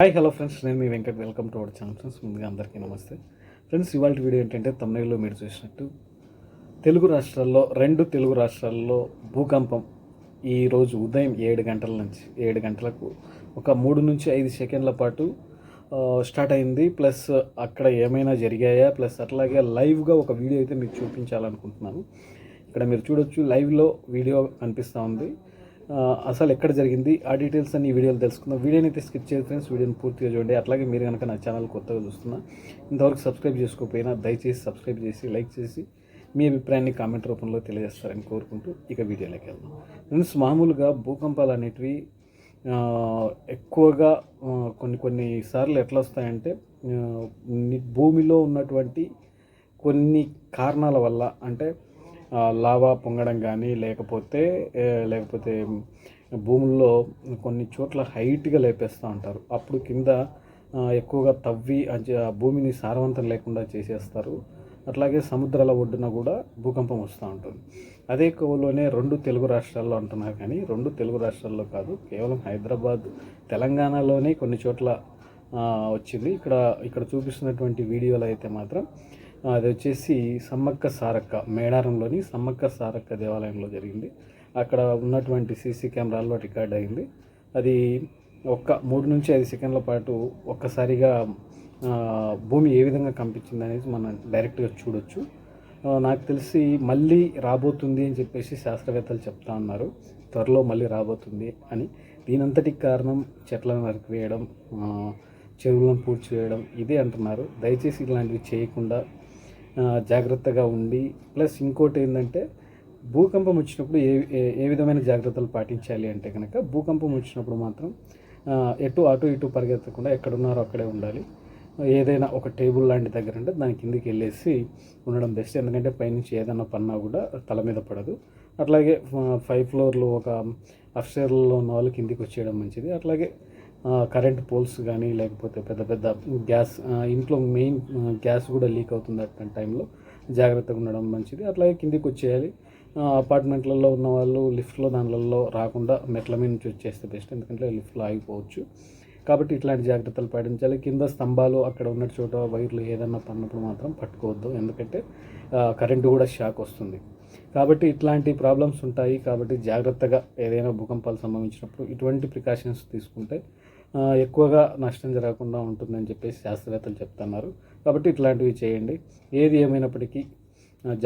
Hi hello friends నేను మీ Venkat. Welcome to our channel friends ముందుగా అందరికీ నమస్తే. ఫ్రెండ్స్ ఇవాళ వీడియో ఏంటంటే తమిళలో మీరు చూసినట్టు తెలుగు రాష్ట్రాల్లో రెండు తెలుగు రాష్ట్రాల్లో భూకంపం ఈ రోజు ఉదయం ఏడు గంటల నుంచి ఏడు గంటలకు ఒక మూడు నుంచి ఐదు సెకండ్ల పాటు స్టార్ట్ అయింది. ప్లస్ అక్కడ ఏమైనా జరిగాయా? ప్లస్ అట్లాగే లైవ్గా ఒక వీడియో అయితే మీకు చూపించాలనుకుంటున్నాను. ఇక్కడ మీరు చూడొచ్చు లైవ్లో వీడియో కనిపిస్తూ ఉంది. అసలు ఎక్కడ జరిగింది? ఆ డీటెయిల్స్ అన్ని ఈ వీడియోలో తెలుసుకుందాం. వీడియోని అయితే స్కిప్ చేయదు ఫ్రెండ్స్. వీడియోని పూర్తిగా చూడండి. అట్లాగే మీరు కనుక నా ఛానల్ కొత్తగా చూస్తున్నా ఇంతవరకు సబ్స్క్రైబ్ చేసుకోకపోయినా దయచేసి సబ్స్క్రైబ్ చేసి లైక్ చేసి మీ అభిప్రాయాన్ని కామెంట్ రూపంలో తెలియజేస్తారని కోరుకుంటూ ఇక వీడియోలోకి వెళ్దాం. ఫ్రెండ్స్ మామూలుగా భూకంపాలు అనేటివి ఎక్కువగా కొన్ని కొన్ని సార్లు ఎట్లా వస్తాయంటే భూమిలో ఉన్నటువంటి కొన్ని కారణాల వల్ల అంటే లావా పొంగడం కానీ లేకపోతే లేకపోతే భూముల్లో కొన్ని చోట్ల హైట్గా లేపేస్తూ ఉంటారు. అప్పుడు కింద ఎక్కువగా తవ్వి భూమిని సారవంతం లేకుండా చేసేస్తారు. అట్లాగే సముద్రాల ఒడ్డున కూడా భూకంపం వస్తూ ఉంటుంది. అదే కోవలోనే రెండు తెలుగు రాష్ట్రాల్లో అంటున్నారు కానీ రెండు తెలుగు రాష్ట్రాల్లో కాదు కేవలం హైదరాబాద్ తెలంగాణలోనే కొన్ని చోట్ల వచ్చింది. ఇక్కడ ఇక్కడ చూపిస్తున్నటువంటి వీడియోలు అయితే మాత్రం అది వచ్చేసి సమ్మక్క సారక్క మేడారంలోని సమ్మక్క సారక్క దేవాలయంలో జరిగింది. అక్కడ ఉన్నటువంటి సీసీ కెమెరాల్లో రికార్డ్ అయింది. అది ఒక్క మూడు నుంచి ఐదు సెకండ్ల పాటు ఒక్కసారిగా భూమి ఏ విధంగా కంపించింది అనేది మనం డైరెక్ట్గా చూడొచ్చు. నాకు తెలిసి మళ్ళీ రాబోతుంది అని చెప్పేసి శాస్త్రవేత్తలు చెప్తా ఉన్నారు. త్వరలో మళ్ళీ రాబోతుంది అని. దీనంతటికి కారణం చెట్లను నరికివేయడం చెరువులను పూడ్చివేయడం ఇదే అంటున్నారు. దయచేసి ఇలాంటివి చేయకుండా జాగ్రత్తగా ఉండి ప్లస్ ఇంకోటి ఏంటంటే భూకంపం వచ్చినప్పుడు ఏ ఏ- ఏ విధమైన జాగ్రత్తలు పాటించాలి అంటే కనుక భూకంపం వచ్చినప్పుడు మాత్రం ఎటు అటు ఇటు పరిగెత్తకుండా ఎక్కడున్నారో అక్కడే ఉండాలి. ఏదైనా ఒక టేబుల్ లాంటి దగ్గర ఉంటే దాని కిందికి వెళ్ళేసి ఉండడం బెస్ట్. ఎందుకంటే పైనుంచి ఏదైనా పన్నా కూడా తల మీద పడదు. అట్లాగే ఫైవ్ ఫ్లోర్లు ఒక అఫ్స్టేర్లో ఉన్న వాళ్ళు కిందికి వచ్చేయడం మంచిది. అట్లాగే కరెంట్ పోల్స్ కానీ లేకపోతే పెద్ద పెద్ద గ్యాస్ ఇంట్లో మెయిన్ గ్యాస్ కూడా లీక్ అవుతుంది అటువంటి టైంలో జాగ్రత్తగా ఉండడం మంచిది. అట్లాగే కిందికి వచ్చేయాలి. అపార్ట్మెంట్లలో ఉన్న వాళ్ళు లిఫ్ట్లో దానిలలో రాకుండా మెట్ల మీద నుంచి వచ్చేస్తే బెస్ట్ ఎందుకంటే లిఫ్ట్లో ఆగిపోవచ్చు. కాబట్టి ఇట్లాంటి జాగ్రత్తలు పాటించాలి. కింద స్తంభాలు అక్కడ ఉన్న చోట వైర్లు ఏదన్నా పడినప్పుడు మాత్రం పట్టుకోవద్దు. ఎందుకంటే కరెంటు కూడా షాక్ వస్తుంది. కాబట్టి ఇట్లాంటి ప్రాబ్లమ్స్ ఉంటాయి. కాబట్టి జాగ్రత్తగా ఏదైనా భూకంపాలు సంభవించినప్పుడు ఇటువంటి ప్రికాషన్స్ తీసుకుంటే ఎక్కువగా నష్టం జరగకుండా ఉంటుందని చెప్పేసి శాస్త్రవేత్తలు చెప్తున్నారు. కాబట్టి ఇట్లాంటివి చేయండి. ఏది ఏమైనప్పటికీ జా-